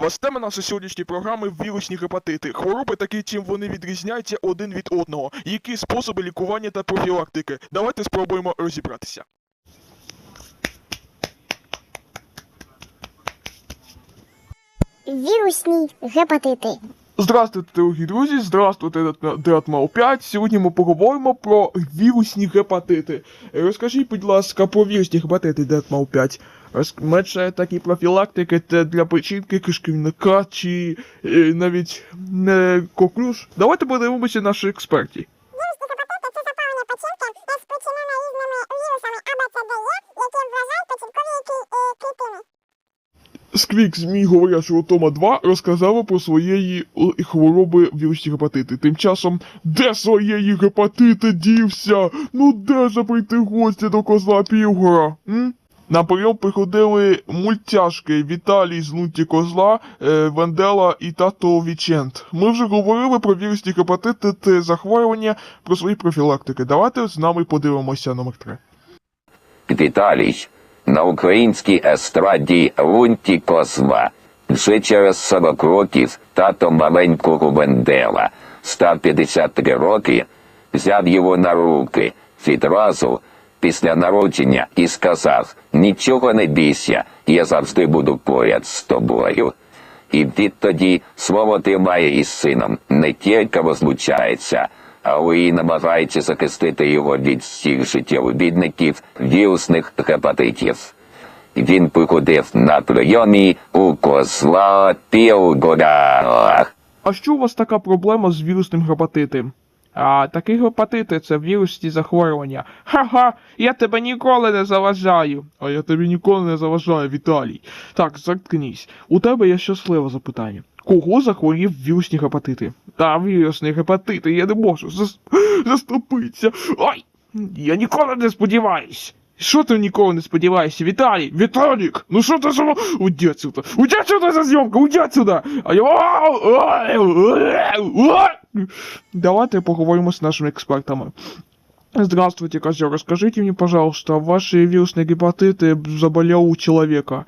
вас! Тема нашої сьогоднішньої програми вірусні гепатити. Хвороби такі, чим вони відрізняються один від одного. Які способи лікування та профілактики? Давайте спробуємо розібратися. Вірусні гепатити. Здравствуйте, дорогі друзі! Здравствуйте, Дратмал 5. Сьогодні ми поговоримо про вірусні гепатити. Розкажіть, будь ласка, про вірусні гепатити Дратмал 5. Менше такі профілактики це для печінки, кишківника чи е, навіть не коклюш. Давайте подивимося наших експертів. Сквік ЗМІ говорячого Тома 2 розказала про своєї хвороби вірусні гепатити. Тим часом, де своєї гепатити дівся? Ну де же прийти гості до козла Півгора? М? На прийом приходили мультяшки Віталій з Лунті Козла, е, Вендела і тато Вічент. Ми вже говорили про вірусні гепатити та захворювання, про свої профілактики. Давайте з нами подивимося номер 3. Віталій. На українській естраді Лунті Козла. Вже через 40 років тато маленького Вендела став 53 роки, взяв його на руки відразу після народження і сказав: Нічого не бійся, я завжди буду поряд з тобою. І відтоді слово тримає із сином не тільки розлучається, але й намагається захистити його від всіх життєвих вірусних гепатитів. Він приходив на прийомі у козла Пілгора. А що у вас така проблема з вірусним гепатитом? А такі гепатити це вірусні захворювання. Ха-ха, я тебе ніколи не заважаю. А я тобі ніколи не заважаю, Віталій. Так, заткнись. У тебе є щасливе запитання. Кого захворів вірусні гепатити? Та вірусні гепатити, я не можу зас... заступитися. Ай! Я ніколи не сподіваюсь. Що ти ніколи не сподіваєшся, Віталій? Віталік! Ну що ти за... Уйди отсюда! Уйди отсюда за зйомку! Уйди отсюда! А я... Давайте поговоримо с нашими экспертами. Здравствуйте, козел. Расскажите мне, пожалуйста, ваши вирусные гепатиты заболел у человека.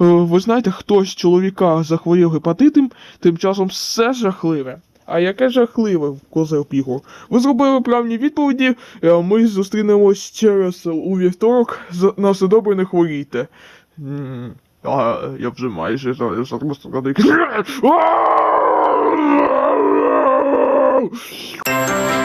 Е, Ви знаєте, хтось з чоловіка захворів гепатитом, тим часом все жахливе. А яке жахливе, козел Пігор? Ви зробили правильні відповіді. е, Ми зустрінемось через у вівторок. На все добре не хворійте. А, я вже майже зараз зараз